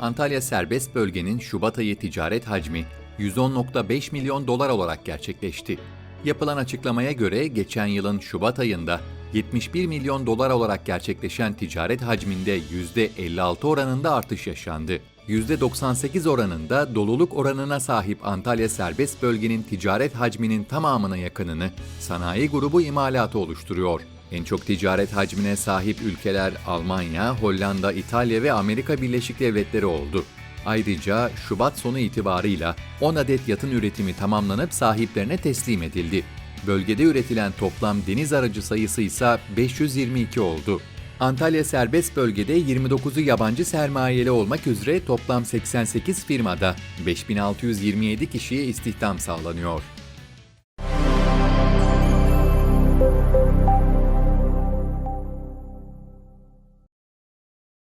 Antalya serbest bölgenin Şubat ayı ticaret hacmi 110.5 milyon dolar olarak gerçekleşti. Yapılan açıklamaya göre geçen yılın Şubat ayında 71 milyon dolar olarak gerçekleşen ticaret hacminde %56 oranında artış yaşandı. %98 oranında doluluk oranına sahip Antalya serbest bölgenin ticaret hacminin tamamına yakınını sanayi grubu imalatı oluşturuyor. En çok ticaret hacmine sahip ülkeler Almanya, Hollanda, İtalya ve Amerika Birleşik Devletleri oldu. Ayrıca Şubat sonu itibarıyla 10 adet yatın üretimi tamamlanıp sahiplerine teslim edildi. Bölgede üretilen toplam deniz aracı sayısı ise 522 oldu. Antalya serbest bölgede 29'u yabancı sermayeli olmak üzere toplam 88 firmada 5627 kişiye istihdam sağlanıyor.